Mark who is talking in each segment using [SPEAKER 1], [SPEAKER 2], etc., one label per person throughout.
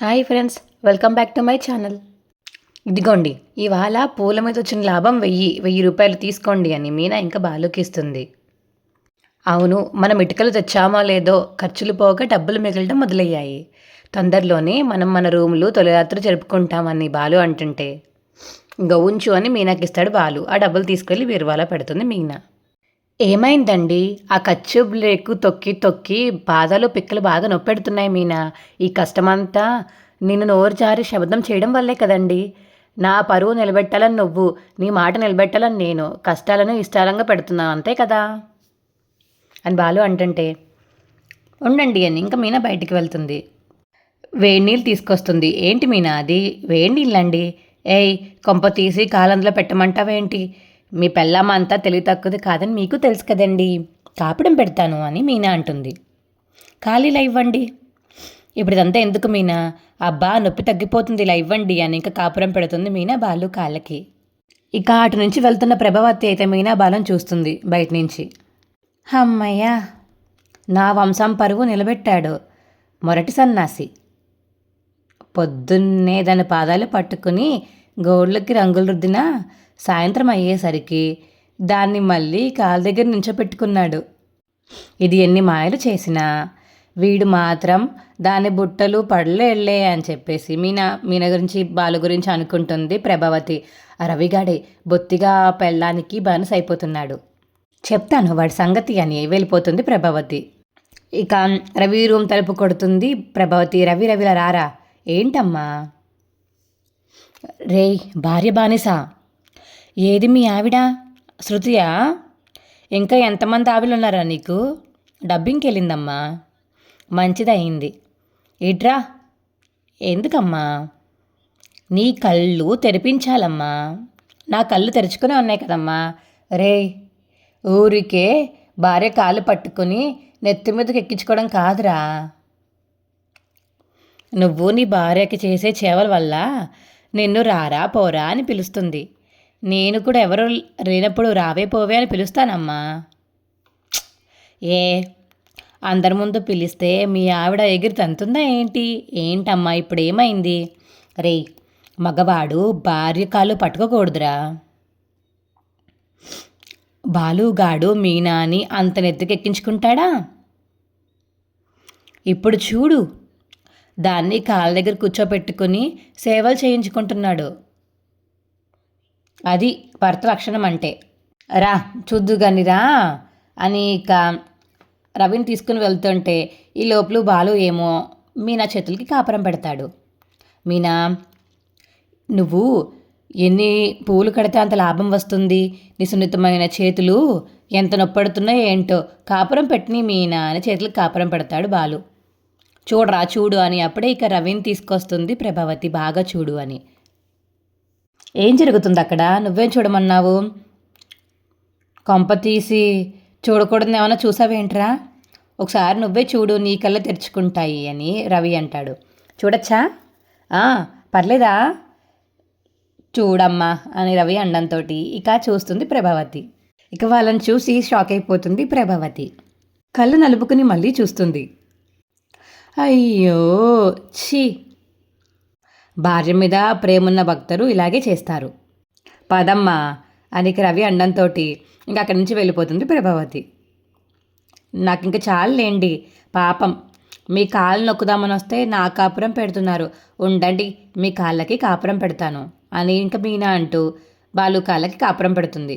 [SPEAKER 1] Hi friends welcome back to my channel. ఇదిగోండి ఇవాళ పూల మీద వచ్చిన లాభం వెయ్యి వెయ్యి రూపాయలు తీసుకోండి అని మీనా ఇంకా బాలుకి ఇస్తుంది అవును మనం ఇటుకలు తెచ్చామో లేదో ఖర్చులు పోగా డబ్బులు మిగలడం మొదలయ్యాయి. తొందరలోనే మనం మన రూములు తొలిరాత్రి జరుపుకుంటామని బాలు అంటుంటే ఇంకా ఉంచు అని మీనాకి ఇస్తాడు బాలు. ఆ డబ్బులు తీసుకెళ్ళి వీరువాల పెడుతుంది మీనా. ఏమైందండి? ఆ ఖర్చు బ్రేకు తొక్కి తొక్కి పాదాలు పిక్కలు బాగా నొప్పెడుతున్నాయి మీనా. ఈ కష్టమంతా నిన్ను నోరు జారి శబ్దం చేయడం వల్లే కదండి. నా పరువు నిలబెట్టాలని నువ్వు నీ మాట నిలబెట్టాలని నేను కష్టాలను ఇష్టాలంగా పెడుతున్నావు అంతే కదా? అని బాలు అంటుంటే ఉండండి అని ఇంకా మీనా బయటికి వెళ్తుంది. వేడి నీళ్ళు తీసుకొస్తుంది. ఏంటి మీనా అది? వేడి నీళ్ళండి. ఏయ్ కొంప తీసి కాలంలో పెట్టమంటావేంటి? మీ పెళ్ళమ్మ అంతా తెలివి తక్కువది కాదని మీకు తెలుసు కదండి. కాపడం పెడతాను అని మీనా అంటుంది. ఖాళీలా ఇవ్వండి. ఇప్పుడు ఇదంతా ఎందుకు మీనా? అబ్బా నొప్పి తగ్గిపోతుంది ఇలా ఇవ్వండి అని ఇంకా కాపురం పెడుతుంది మీనా బాలు కాళ్ళకి. ఇక అటు నుంచి వెళ్తున్న ప్రభావతి అయితే మీనా బాలను చూస్తుంది బయట నుంచి. అమ్మయ్యా నా వంశం పరువు నిలబెట్టాడు మొరటి సన్నాసి. పొద్దున్నే దాని పాదాలు పట్టుకుని గోళ్ళకి రంగులు రుద్దిన సాయంత్రం అయ్యేసరికి దాన్ని మళ్ళీ కాలు దగ్గర నించోపెట్టుకున్నాడు. ఇది ఎన్ని మాయలు చేసినా వీడు మాత్రం దాని బుట్టలు పడలే వెళ్ళే అని చెప్పేసి మీనా మీన గురించి బాలు గురించి అనుకుంటుంది ప్రభావతి. ఆ రవిగాడే బొత్తిగా పెళ్ళానికి బానిస అయిపోతున్నాడు. చెప్తాను వాడి సంగతి అని వెళ్ళిపోతుంది ప్రభావతి. ఇక రవి రూమ్ తలుపు కొడుతుంది. ప్రభావతి రవి రవిలా రారా? ఏంటమ్మా? రేయ్ భార్య బానిస. ఏది మీ ఆవిడ? శృతియా ఇంకా ఎంతమంది ఆవిలు ఉన్నారా నీకు? డబ్బింగ్కి వెళ్ళిందమ్మా మంచిదయింది. ఇడ్రా ఎందుకమ్మా? నీ కళ్ళు తెరిపించాలమ్మా. నా కళ్ళు తెరుచుకునే ఉన్నాయి కదమ్మా. రే ఊరికే భార్య కాలు పట్టుకుని నెత్తి మీదకి ఎక్కించుకోవడం కాదురా. నువ్వు నీ భార్యకి చేసే చేవల వల్ల నిన్ను రారా పోరా అని పిలుస్తుంది. నేను కూడా ఎవరు లేనప్పుడు రావే పోవే అని పిలుస్తానమ్మా. ఏ అందరి ముందు పిలిస్తే మీ ఆవిడ ఎగిరి తంతుందా ఏంటి? ఏంటమ్మా ఇప్పుడు ఏమైంది? రే మగవాడు భార్య కాలు పట్టుకోకూడదురా. బాలుగాడు మీనా అని అంత నెత్తికెక్కించుకుంటాడా? ఇప్పుడు చూడు దాన్ని కాళ్ళ దగ్గర కూర్చోపెట్టుకుని సేవలు చేయించుకుంటున్నాడు. అది భర్త లక్షణం అంటే. రా చూద్దు గాని రా అని ఇక రవిని తీసుకుని వెళ్తుంటే ఈ లోపల బాలు ఏమో మీనా చేతులకి కాపురం పెడతాడు. మీనా నువ్వు ఎన్ని పువ్వులు కడితే అంత లాభం వస్తుంది? నీ సున్నితమైన చేతులు ఎంత నొప్పడుతున్నాయో ఏంటో కాపురం పెట్టిని మీనా అని చేతులకు కాపురం పెడతాడు బాలు. చూడరా చూడు అని అప్పుడే ఇక రవిని తీసుకొస్తుంది ప్రభావతి. బాగా చూడు అని. ఏం జరుగుతుంది అక్కడ? నువ్వేం చూడమన్నావు? కొంప తీసి చూడకూడదు ఏమైనా చూసావేంట్రా? ఒకసారి నువ్వే చూడు నీ కళ్ళు తెరుచుకుంటాయి అని రవి అంటాడు. చూడొచ్చా? "ఆ, పర్లేదా? చూడమ్మా అని రవి అండంతో ఇక చూస్తుంది ప్రభావతి. ఇక వాళ్ళని చూసి షాక్ అయిపోతుంది ప్రభావతి. కళ్ళు నలుపుకుని మళ్ళీ చూస్తుంది. అయ్యో ఛీ! భార్య మీద ప్రేమున్న భక్తులు ఇలాగే చేస్తారు. పదమ్మా అని రవి అండంతో ఇంకా అక్కడి నుంచి వెళ్ళిపోతుంది ప్రభావతి. నాకు ఇంకా చాలులేండి పాపం. మీ కాళ్ళు నొక్కుదామని వస్తే నా కాపురం పెడుతున్నారు. ఉండండి మీ కాళ్ళకి కాపురం పెడతాను అని ఇంకా మీనా అంటూ బాలు కాళ్ళకి కాపురం పెడుతుంది.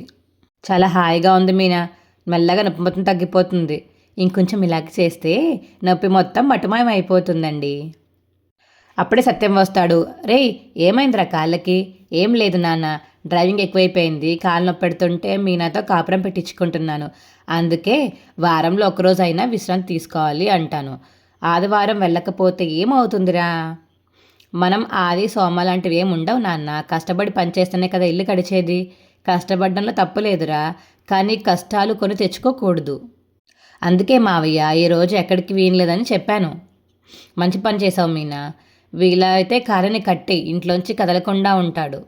[SPEAKER 1] చాలా హాయిగా ఉంది మీనా. మెల్లగా నొప్పి మొత్తం తగ్గిపోతుంది. ఇంకొంచెం ఇలాగ చేస్తే నొప్పి మొత్తం మటుమాయం అయిపోతుందండి అప్పుడే సత్యం వస్తాడు. రే ఏమైందిరా కాళ్ళకి? ఏం లేదు నాన్న. డ్రైవింగ్ ఎక్కువైపోయింది. కాలు నొప్పి పెడుతుంటే మీనాతో కాపురం పెట్టించుకుంటున్నాను. అందుకే వారంలో ఒకరోజైనా అయినా విశ్రాంతి తీసుకోవాలి అంటాను. ఆదివారం వెళ్ళకపోతే ఏమవుతుందిరా? మనం ఆది సోమ లాంటివి ఏమి ఉండవు నాన్న. కష్టపడి పనిచేస్తేనే కదా ఇల్లు గడిచేది. కష్టపడడంలో తప్పు లేదురా. కానీ కష్టాలు కొని తెచ్చుకోకూడదు. అందుకే మావయ్య ఈ రోజు ఎక్కడికి వీనలేదని చెప్పాను. మంచి పని చేసావు మీనా. వీలైతే కారుని కట్టి ఇంట్లోంచి కదలకుండా ఉంటాడు.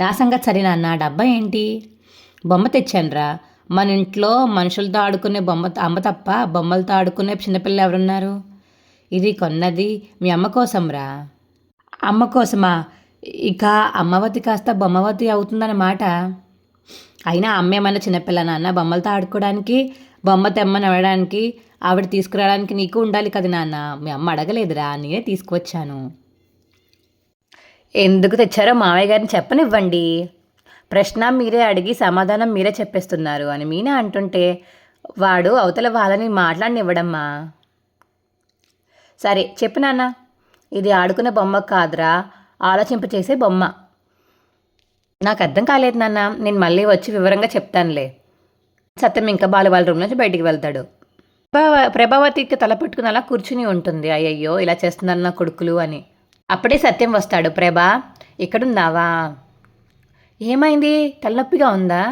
[SPEAKER 1] నా సంగతి సరే నాన్న డబ్బా ఏంటి? బొమ్మ తెచ్చానురా. మన ఇంట్లో మనుషులతో ఆడుకునే బొమ్మ అమ్మ తప్ప బొమ్మలతో ఆడుకునే చిన్నపిల్లలు ఎవరున్నారు? ఇది కొన్నది మీ అమ్మ కోసంరా? అమ్మ కోసమా? ఇక అమ్మవతి కాస్త బొమ్మవతి అవుతుందన్నమాట అయినా అమ్మ ఏమైనా చిన్నపిల్ల నాన్న బొమ్మలతో ఆడుకోవడానికి బొమ్మ తెమ్మని అడగడానికి ఆవిడ తీసుకురావడానికి నీకు ఉండాలి కదా నాన్న? మీ అమ్మ అడగలేదురా నేనే తీసుకువచ్చాను. ఎందుకు తెచ్చారో మావయ్య గారిని చెప్పనివ్వండి. ప్రశ్న మీరే అడిగి సమాధానం మీరే చెప్పేస్తున్నారు అని మీనా అంటుంటే వాడు అవతల వాళ్ళని మాట్లాడినివ్వడమ్మా. సరే చెప్పు నాన్న. ఇది ఆడుకునే బొమ్మ కాదురా. ఆలోచింప చేసే బొమ్మ. నాకు అర్థం కాలేదు నాన్న. నేను మళ్ళీ వచ్చి వివరంగా చెప్తానులే. సత్యం ఇంకా బాలు వాళ్ళ రూమ్ నుంచి బయటికి వెళ్తాడు. ప్రభావతికి తల పట్టుకుని అలా కూర్చుని ఉంటుంది. అయ్యయ్యో ఇలా చేస్తున్నారు నా కొడుకులు అని. అప్పుడే సత్యం వస్తాడు. ప్రభా ఇక్కడున్నావా? ఏమైంది? తలనొప్పిగా ఉందా?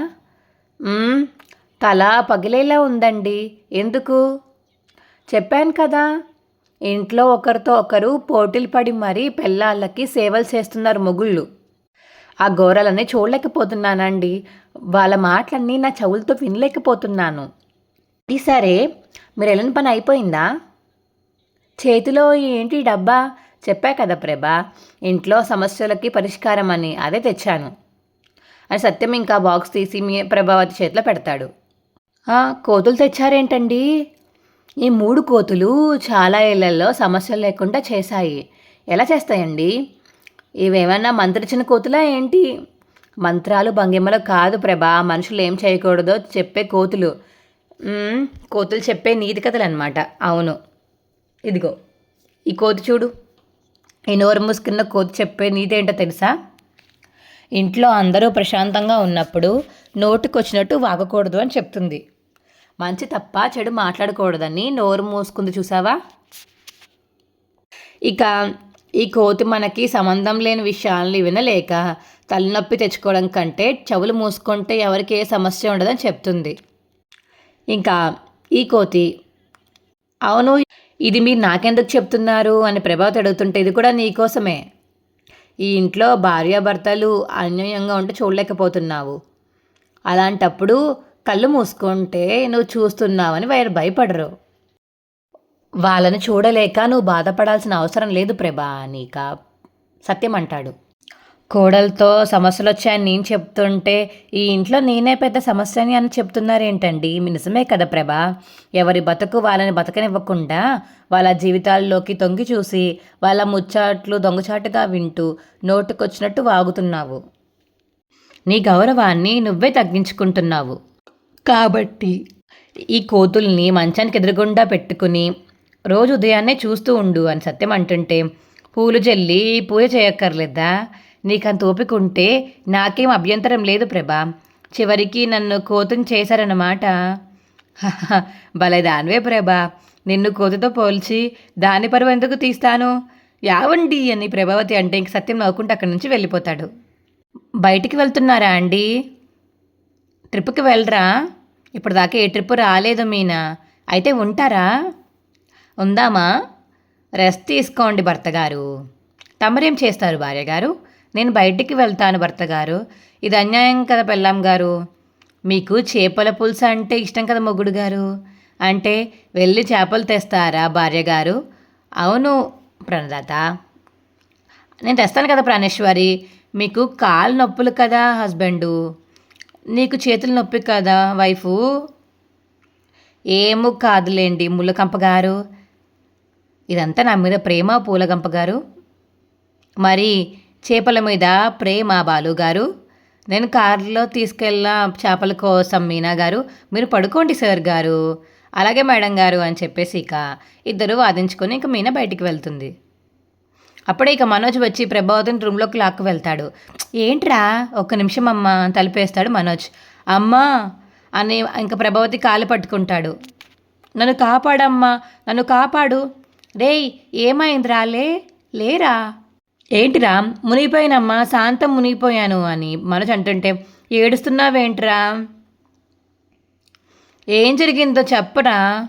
[SPEAKER 1] తల పగిలేలా ఉందండి. ఎందుకు? చెప్పాను కదా. ఇంట్లో ఒకరితో ఒకరు పోటీలు పడి మరీ పెళ్ళాళ్ళకి సేవలు చేస్తున్నారు మొగుళ్ళు. ఆ ఘోరాలన్నీ చూడలేకపోతున్నానండి. వాళ్ళ మాటలన్నీ నా చెవులతో వినలేకపోతున్నాను. ఈ సరే మీరు వెళ్ళిన పని అయిపోయిందా? చేతిలో ఏంటి డబ్బా? చెప్పా కదా ప్రభా ఇంట్లో సమస్యలకి పరిష్కారం అని అదే తెచ్చాను. అని సత్యం ఇంకా బాక్స్ తీసి మీ ప్రభావతి చేతిలో పెడతాడు. కోతులు తెచ్చారేంటండి? ఈ మూడు కోతులు చాలా ఇళ్ళలో సమస్యలు లేకుండా చేశాయి. ఎలా చేస్తాయండి? ఇవేమన్నా మంత్రిచిన కోతులా ఏంటి? మంత్రాలు భంగిమలు కాదు ప్రభా. మనుషులు ఏం చేయకూడదో చెప్పే కోతులు. కోతులు చెప్పే నీతి కథలు అనమాట అవును. ఇదిగో ఈ కోతి చూడు. ఈ నోరు మూసుకున్న కోతి చెప్పే నీతి ఏంటో తెలుసా? ఇంట్లో అందరూ ప్రశాంతంగా ఉన్నప్పుడు నోటికొచ్చినట్టు వాగకూడదు అని చెప్తుంది. మంచి తప్ప చెడు మాట్లాడకూడదని నోరు మూసుకుంది చూసావా? ఇక ఈ కోతి మనకి సంబంధం లేని విషయాల్ని వినలేక తలనొప్పి తెచ్చుకోవడం కంటే చెవులు మూసుకుంటే ఎవరికి ఏ సమస్య ఉండదని చెప్తుంది. ఇంకా ఈ కోతి అవును ఇది మీరు నాకెందుకు చెప్తున్నారు అని ప్రభావతి అడుగుతుంటే ఇది కూడా నీకోసమే ఈ ఇంట్లో భార్యాభర్తలు అన్యోన్యంగా ఉంటే చూడలేకపోతున్నావు. అలాంటప్పుడు కళ్ళు మూసుకుంటే నువ్వు చూస్తున్నావని వారు భయపడరు. వాళ్ళని చూడలేక నువ్వు బాధపడాల్సిన అవసరం లేదు ప్రభా నీక. సత్యం అంటాడు. కోడలతో సమస్యలు వచ్చాయని నేను చెప్తుంటే ఈ ఇంట్లో నేనే పెద్ద సమస్యని అని చెప్తున్నారేంటండి? మీ నిజమే కదా ప్రభా. ఎవరి బతుకు వాళ్ళని బతకనివ్వకుండా వాళ్ళ జీవితాల్లోకి తొంగి చూసి వాళ్ళ ముచ్చట్లు దొంగచాటుగా వింటూ నోటుకొచ్చినట్టు వాగుతున్నావు. నీ గౌరవాన్ని నువ్వే తగ్గించుకుంటున్నావు. కాబట్టి ఈ కోతుల్ని మంచానికి ఎదురుగుండా పెట్టుకుని రోజు ఉదయాన్నే చూస్తూ ఉండు అని సత్యం అంటుంటే పూలు జల్లి పూజ చేయక్కర్లేదా? నీకంత ఓపిక ఉంటే నాకేం అభ్యంతరం లేదు ప్రభా. చివరికి నన్ను కోతుని చేశారన్నమాట. భలే దానివే ప్రభా. నిన్ను కోతితో పోల్చి దాని పరువు ఎందుకు తీస్తాను? యావండి అని ప్రభావతి అంటే ఇంక సత్యం నవ్వుకుంటూ అక్కడి నుంచి వెళ్ళిపోతాడు. బయటికి వెళ్తున్నారా అండి? ట్రిప్కి వెళ్ళరా? ఇప్పుడు దాకా ఏ ట్రిప్ రాలేదు మీనా. అయితే ఉంటారా? ఉందామా? రెస్ట్ తీసుకోండి భర్త గారు తమరేం చేస్తారు భార్య గారు నేను బయటికి వెళ్తాను భర్త గారు ఇది అన్యాయం కదా పెళ్ళాం గారు. మీకు చేపల పులుసు అంటే ఇష్టం కదా మొగుడు గారు. అంటే వెళ్ళి చేపలు తెస్తారా భార్య గారు అవును ప్రణదాత నేను తెస్తాను కదా ప్రాణేశ్వరి. మీకు కాలు నొప్పులు కదా హస్బెండు. నీకు చేతులు నొప్పి కదా వైఫు? ఏమో కాదులేండి ముళ్ళకంప గారు ఇదంతా నా మీద ప్రేమ పూలగంప గారు. మరి చేపల మీద ప్రేమ బాలు గారు. నేను కారులో తీసుకెళ్ళిన చేపల కోసం మీనా గారు. మీరు పడుకోండి సార్ గారు. అలాగే మేడం గారు అని చెప్పేసి ఇక ఇద్దరు వాదించుకొని ఇక మీనా బయటికి వెళ్తుంది. అప్పుడే ఇక మనోజ్ వచ్చి ప్రభావతిని రూమ్లోకి లాక్కు వెళ్తాడు. ఏంట్రా? ఒక్క నిమిషం అమ్మ తలిపేస్తాడు తలుపేస్తాడు మనోజ్. అమ్మా! అని ఇంకా ప్రభావతి కాలు పట్టుకుంటాడు. నన్ను కాపాడమ్మా! నన్ను కాపాడు! రేయ్ ఏమైంది రాలే లేరా ఏంటిరా మునిగిపోయినమ్మా శాంతం మునిగిపోయాను అని మనసు అంటుంటే ఏడుస్తున్నావేంటిరా? ఏం జరిగిందో చెప్పరా?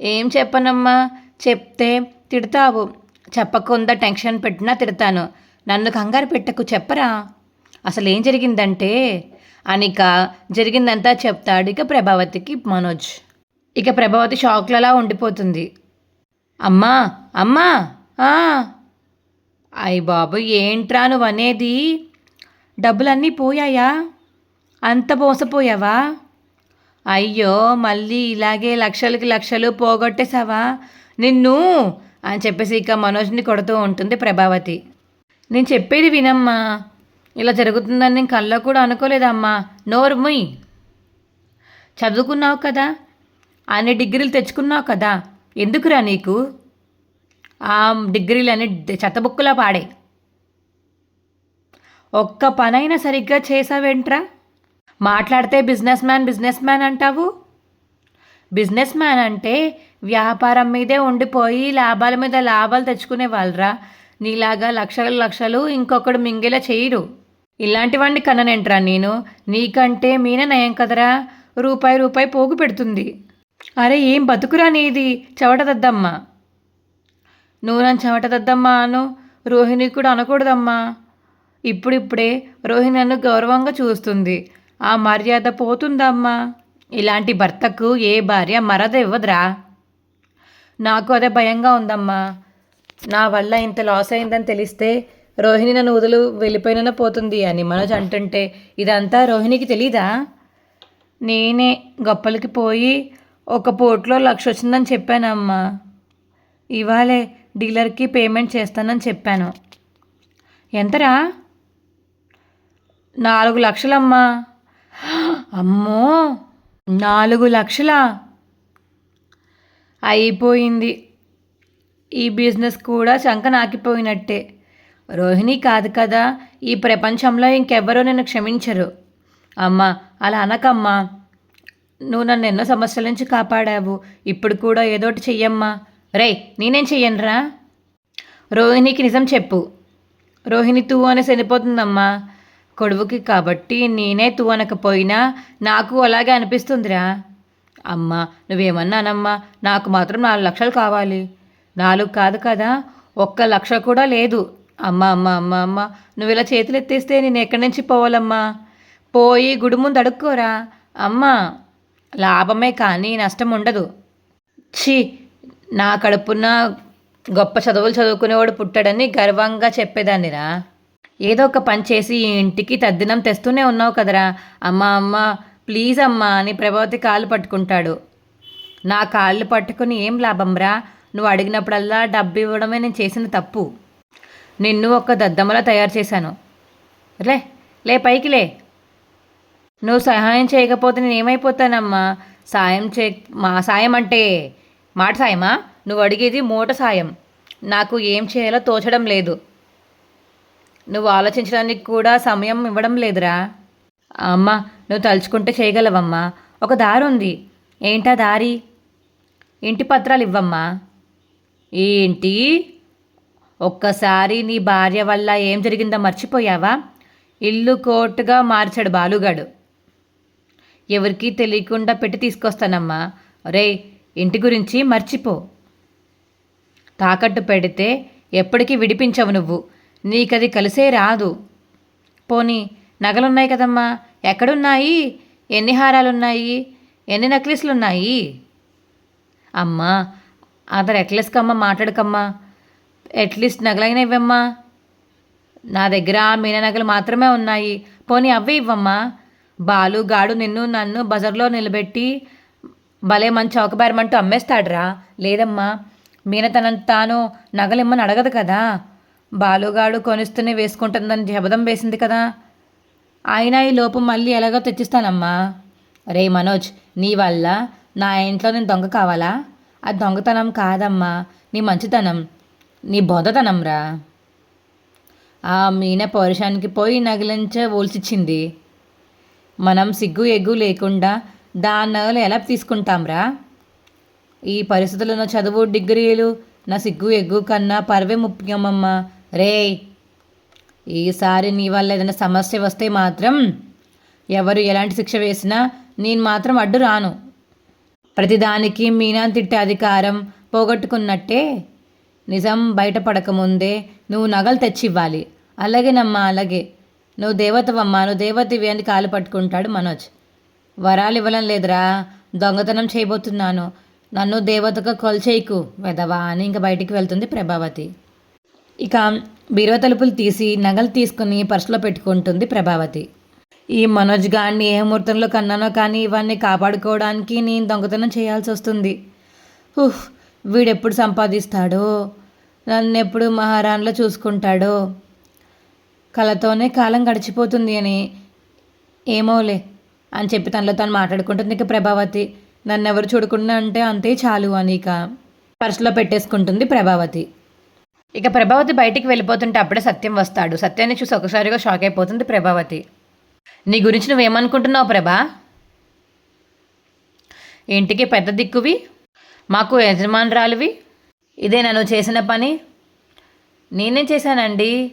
[SPEAKER 1] ఏం చెప్పనమ్మా? చెప్తే తిడతావు. చెప్పకుండా టెన్షన్ పెట్టినా తిడతాను. నన్ను కంగారు పెట్టకు చెప్పరా? అసలు ఏం జరిగిందంటే అనిక జరిగిందంతా చెప్తాడు ఇక ప్రభావతికి మనోజ్. ఇక ప్రభావతి షాక్లలా ఉండిపోతుంది. అమ్మా అమ్మా అయ్య బాబు ఏంట్రా నువ్వు అనేది డబ్బులన్నీ పోయాయా? అంత మోసపోయావా? అయ్యో మళ్ళీ ఇలాగే లక్షలకి లక్షలు పోగొట్టేశావా? నిన్ను అని చెప్పేసి ఇక మనోజ్ని కొడుతూ ఉంటుంది ప్రభావతి. నేను చెప్పేది వినమ్మా. ఇలా జరుగుతుందని నేను కల్లో కూడా అనుకోలేదమ్మా. నోరు ముయ్. చదువుకున్నావు కదా? అన్ని డిగ్రీలు తెచ్చుకున్నావు కదా? ఎందుకురా నీకు? ఆ డిగ్రీలని చెత్తబుక్కులా పాడే. ఒక్క పనైనా సరిగ్గా చేసావేంట్రా? మాట్లాడితే బిజినెస్ మ్యాన్ బిజినెస్ మ్యాన్ అంటావు? బిజినెస్ మ్యాన్ అంటే వ్యాపారం మీదే ఉండిపోయి లాభాల మీద లాభాలు తెచ్చుకునే వాళ్ళరా. నీలాగా లక్షలు లక్షలు ఇంకొకడు మింగేలా చేయరు ఇలాంటి వాడిని కన్ననేంట్రా నేను? నీకంటే మీనే నయం కదరా. రూపాయి రూపాయి పోగు పెడుతుంది. అరే ఏం బతుకురా నీది? చెవటదద్దమ్మా నువ్వు నన్ను చెమటదద్దమ్మా అను. రోహిణి కూడా అనకూడదమ్మా. ఇప్పుడిప్పుడే రోహిణి నన్ను గౌరవంగా చూస్తుంది. ఆ మర్యాద పోతుందమ్మా. ఇలాంటి భర్తకు ఏ భార్య మరద ఇవ్వదురా నాకు అదే భయంగా ఉందమ్మా. నా వల్ల ఇంత లాస్ అయిందని తెలిస్తే రోహిణి నన్ను వదులు వెళ్ళిపోయినా పోతుంది అని మనోజ్ అంటుంటే ఇదంతా రోహిణికి తెలీదా? నేనే గొప్పలకి పోయి ఒక పోట్లో లక్ష వచ్చిందని చెప్పానమ్మా. ఇవాళే డీలర్కి పేమెంట్ చేస్తానని చెప్పాను. ఎంతరా? నాలుగు లక్షలమ్మా. అమ్మో! నాలుగు లక్షలా? అయిపోయింది. ఈ బిజినెస్ కూడా శంక నాకిపోయినట్టే. రోహిణి కాదు కదా ఈ ప్రపంచంలో ఇంకెవ్వరూ నేను క్షమించరు. అమ్మా అలా అనకమ్మా. నువ్వు నన్ను ఎన్నో సమస్యల నుంచి కాపాడావు. ఇప్పుడు కూడా ఏదోటి చెయ్యమ్మా. రే నేనేం చెయ్యనురా? రోహిణికి నిజం చెప్పు. రోహిణి తూ అని చనిపోతుందమ్మా. కొడువుకి కాబట్టి నేనే తూ అనకపోయినా నాకు అలాగే అనిపిస్తుందిరా. అమ్మా నువ్వేమన్నానమ్మా? నాకు మాత్రం నాలుగు లక్షలు కావాలి. నాలుగు కాదు కదా ఒక్క లక్ష కూడా లేదు. అమ్మ అమ్మ అమ్మ అమ్మ నువ్వు ఇలా చేతులు ఎత్తేస్తే నేను ఎక్కడి నుంచి పోవాలమ్మా? పోయి గుడి ముందు అడుక్కోరా. అమ్మా. లాభమే కానీ నష్టం ఉండదు. ఛీ నా కడుపున గొప్ప చదువులు చదువుకునేవాడు పుట్టాడని గర్వంగా చెప్పేదాన్నిరా. ఏదో ఒక పని చేసి ఈ ఇంటికి తద్దినం తెస్తూనే ఉన్నావు కదరా. అమ్మ అమ్మ ప్లీజ్ అమ్మా అని ప్రభావతి కాళ్ళు పట్టుకుంటాడు. నా కాళ్ళు పట్టుకుని ఏం లాభంరా? నువ్వు అడిగినప్పుడల్లా డబ్బు ఇవ్వడమే నేను చేసిన తప్పు. నిన్ను ఒక దద్దమ్మలా తయారు చేశాను. లే లే పైకి లే. నువ్వు సహాయం చేయకపోతే నేను ఏమైపోతానమ్మా? సాయం చే మా సాయం అంటే మాట సాయమా? నువ్వు అడిగేది మూట సాయం. నాకు ఏం చేయాలో తోచడం లేదు. నువ్వు ఆలోచించడానికి కూడా సమయం ఇవ్వడం లేదురా. అమ్మ నువ్వు తలుచుకుంటే చేయగలవమ్మా. ఒక దారి ఉంది. ఏంటా దారి? ఇంటి పత్రాలు ఇవ్వమ్మా. ఏంటి? ఒక్కసారి నీ భార్య వల్ల ఏం జరిగిందో మర్చిపోయావా? ఇల్లు కోర్టుగా మార్చాడు బాలుగాడు. ఎవరికీ తెలియకుండా పెట్టి తీసుకొస్తానమ్మా. రే ఇంటి గురించి మర్చిపో. తాకట్టు పెడితే ఎప్పటికీ విడిపించవు నువ్వు. నీకది కలిసే రాదు. పోనీ నగలున్నాయి కదమ్మా. ఎక్కడున్నాయి? ఎన్ని హారాలున్నాయి? ఎన్ని నెక్లెస్లున్నాయి? అమ్మా అతను ఎట్లెస్కమ్మా మాట్లాడకమ్మా. అట్లీస్ట్ నగలైన ఇవ్వమ్మా. నా దగ్గర మీన నగలు మాత్రమే ఉన్నాయి. పోనీ అవే ఇవ్వమ్మా. బాలుగాడు నిన్ను నన్ను బజార్లో నిలబెట్టి భలే మంచి చౌకబారమంటూ అమ్మేస్తాడురా. లేదమ్మా మీన తనను తాను నగలిమ్మని అడగదు కదా. బాలుగాడు కొనిస్తూనే వేసుకుంటుందని జబదం వేసింది కదా. ఆయన ఈ లోపు మళ్ళీ ఎలాగో తెచ్చిస్తానమ్మా. రే మనోజ్ నీ వల్ల నా ఇంట్లో నేను దొంగ కావాలా? అది దొంగతనం కాదమ్మా నీ మంచితనం నీ బోధతనం రా ఆ మీన పౌరుషానికి పోయి నగిలించ ఓల్చిచ్చింది. మనం సిగ్గు ఎగ్గు లేకుండా దాని నగలు ఎలా తీసుకుంటాంరా? ఈ పరిస్థితుల్లో చదువు డిగ్రీలు నా సిగ్గు ఎగ్గు కన్నా పర్వే ముఖ్యమమ్మా. రే ఈసారి నీ వల్ల ఏదైనా సమస్య వస్తే మాత్రం ఎవరు ఎలాంటి శిక్ష వేసినా నేను మాత్రం అడ్డు రాను. ప్రతిదానికి మీనా తిట్టే అధికారం పోగొట్టుకున్నట్టే నిజం బయటపడకముందే నువ్వు నగలు తెచ్చివ్వాలి. అలాగేనమ్మా అలాగే. నువ్వు దేవతవమ్మా నువ్వు దేవతవి అని కాలు పట్టుకుంటాడు మనోజ్. వరాలు ఇవ్వడం లేదురా దొంగతనం చేయబోతున్నాను. నన్ను దేవతగా కొల్చేయకు వెదవా అని ఇంకా బయటికి వెళ్తుంది ప్రభావతి. ఇక బీరువా తలుపులు తీసి నగలు తీసుకుని పర్సులో పెట్టుకుంటుంది ప్రభావతి. ఈ మనోజ్ గాన్ని ఏ ముహూర్తంలో కన్నానో కానీ ఇవన్నీ కాపాడుకోవడానికి నేను దొంగతనం చేయాల్సి వస్తుంది. ఉహ్ వీడెప్పుడు సంపాదిస్తాడో? నన్ను ఎప్పుడు మహారాణిలో చూసుకుంటాడో? కళతోనే కాలం గడిచిపోతుంది అని. ఏమోలే అని చెప్పి తనలో తను మాట్లాడుకుంటుంది ఇక ప్రభావతి. నన్ను ఎవరు చూడకుండా అంటే అంతే చాలు అని ఇక పర్సులో పెట్టేసుకుంటుంది ప్రభావతి. ఇక ప్రభావతి బయటికి వెళ్ళిపోతుంటే అప్పుడే సత్యం వస్తాడు. సత్యాన్ని చూసి ఒకసారిగా షాక్ అయిపోతుంది ప్రభావతి. నీ గురించి నువ్వేమనుకుంటున్నావు ప్రభా? ఇంటికి పెద్ద దిక్కువి మాకు యజమానురాలివి. ఇదే నన్ను చేసిన పని? నేనే చేశానండి?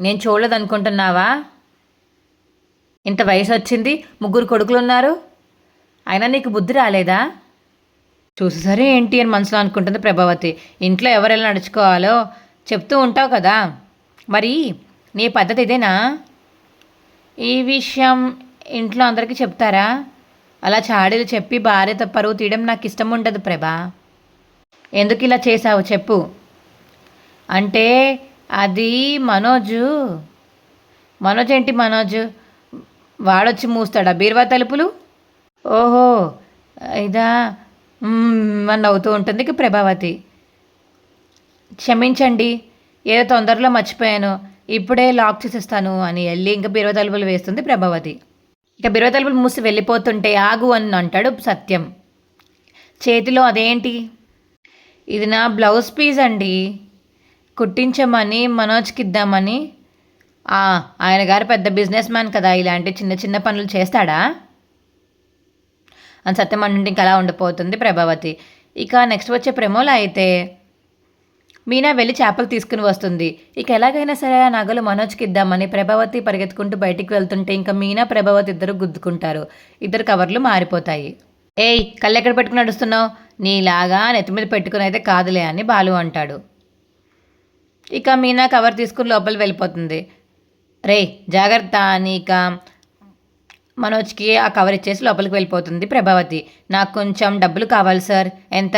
[SPEAKER 1] నేను చూడలేదు అనుకుంటున్నావా ఇంత వయసు వచ్చింది ముగ్గురు కొడుకులు ఉన్నారు అయినా నీకు బుద్ధి రాలేదా? చూసేసరి ఏంటి అని మనసులో అనుకుంటుంది ప్రభావతి. ఇంట్లో ఎవరెలా నడుచుకోవాలో చెప్తూ ఉంటావు కదా. మరి నీ పద్ధతి ఇదేనా? ఈ విషయం ఇంట్లో అందరికీ చెప్తారా? అలా చాడీలు చెప్పి భార్య పరువు తీయడం నాకు ఇష్టం ఉండదు ప్రభా. ఎందుకు ఇలా చేసావు చెప్పు. అంటే అది మనోజు. మనోజ్ ఏంటి మనోజ్? వాడొచ్చి మూస్తాడా బీరువా తలుపులు? ఓహో ఇదా. అని నవ్వుతూ ఉంటుంది ఇక ప్రభావతి. క్షమించండి ఏదో తొందరలో మర్చిపోయాను. ఇప్పుడే లాక్ చేసేస్తాను అని వెళ్ళి ఇంకా బీరువా తలుపులు వేస్తుంది ప్రభావతి. ఇక బీరువా తలుపులు మూసి వెళ్ళిపోతుంటే ఆగు అని అంటాడు సత్యం. చేతిలో అదేంటి? ఇది నా బ్లౌజ్ పీస్ అండి. కుట్టించమని మనోజ్కి ఇద్దామని ఆయన గారు పెద్ద బిజినెస్ మ్యాన్ కదా ఇలాంటి చిన్న చిన్న పనులు చేస్తాడా? అని సత్యం అంటే ఇంకా అలా ఉండిపోతుంది ప్రభావతి. ఇక నెక్స్ట్ వచ్చే ప్రేమలో అయితే మీనా వెళ్ళి చేపలు తీసుకుని వస్తుంది. ఇక ఎలాగైనా సరే ఆ నగలు మనోజ్కి ఇద్దామని ప్రభావతి పరిగెత్తుకుంటూ బయటికి వెళ్తుంటే ఇంకా మీనా ప్రభావతి ఇద్దరు గుద్దుకుంటారు. ఇద్దరు కవర్లు మారిపోతాయి. ఏయ్ కళ్ళు ఎక్కడ పెట్టుకుని నడుస్తున్నావు? నీలాగా నెత్తి మీద పెట్టుకుని అయితే కాదులే అని బాలు అంటాడు. ఇక మీనా కవర్ తీసుకుని లోపల వెళ్ళిపోతుంది. రే జాగ్రత్త అని ఇక మనోజ్కి ఆ కవర్ ఇచ్చేసి లోపలికి వెళ్ళిపోతుంది ప్రభావతి. నాకు కొంచెం డబ్బులు కావాలి సార్. ఎంత?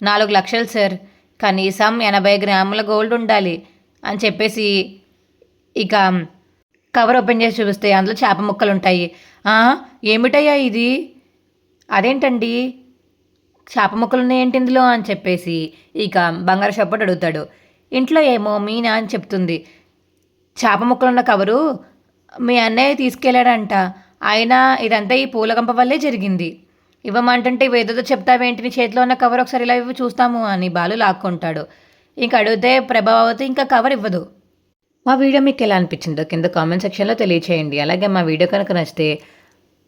[SPEAKER 1] నాలుగు లక్షలు సార్. కనీసం ఎనభై గ్రాముల గోల్డ్ ఉండాలి అని చెప్పేసి ఇక కవర్ ఓపెన్ చేసి చూపిస్తే అందులో చేప ముక్కలు ఉంటాయి. ఏమిటయ్యా ఇది? అదేంటండి? చేప ముక్కలు ఉన్నాయేంటి ఇందులో? అని చెప్పేసి ఇక బంగారు షప్పటి అడుగుతాడు. ఇంట్లో ఏమో మీనా అని చెప్తుంది. చేప ముక్కలున్న కవరు మీ అన్నయ్య తీసుకెళ్ళాడంట. అయినా ఇదంతా ఈ పూలగంప వల్లే జరిగింది. ఇవ్వమంటుంటే ఇవేదో చెప్తావేంటి? నీ చేతిలో ఉన్న కవర్ ఒకసారి ఇలా ఇవి చూస్తాము అని బాలు లాక్కుంటాడు. ఇంక అడిగితే ప్రభావతి ఇంకా కవర్ ఇవ్వదు. మా వీడియో మీకు ఎలా అనిపించిందో కింద కామెంట్ సెక్షన్లో తెలియచేయండి. అలాగే మా వీడియో కనుక నచ్చితే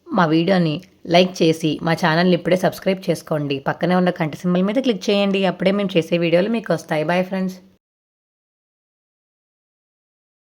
[SPEAKER 1] మా వీడియోని లైక్ చేసి మా ఛానల్ని ఇప్పుడే సబ్స్క్రైబ్ చేసుకోండి. పక్కనే ఉన్న కంటి సింబల్ మీద క్లిక్ చేయండి. అప్పుడే మేము చేసే వీడియోలు మీకు వస్తాయి. Bye friends.